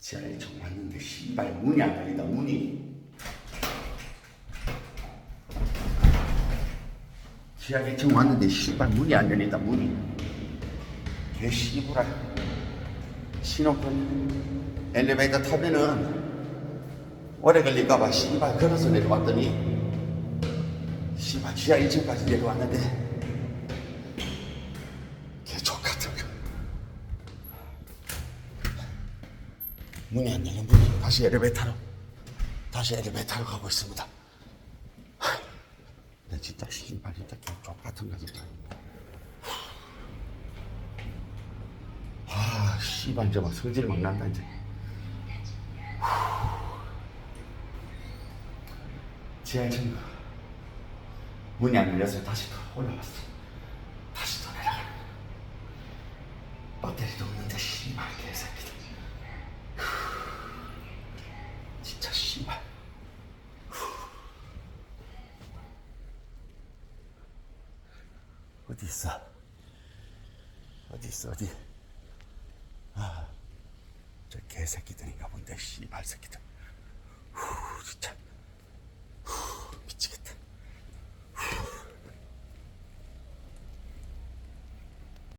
지하에 총 왔는데 씨발 문이 안 열린다 문이. 지하에 총 왔는데 씨발 문이 안 열린다 문이. 개 씨부라. 신호권 엘리베이터 타면은 오래 걸릴까봐 씨발 걸어서 내려왔더니 씨발 지하 1층까지 내려왔는데 문이 안 열린 문이 다시 엘리베이터로 다시 엘리베이터로 가고 있습니다. 하, 나 진짜 씨발 진짜 개족 같은 거 진짜. 아 씨발 이제 막 성질 막 난다 이제. 지하 1층 문이 안 열려서 다시 또 올라갔어. 다시 또 내려가 배터리도 없는데 씨발 개새끼들 진짜 씨발 어디 있어? 어디 있어 어디? 아 저 개새끼들인가 본데 씨발 새끼들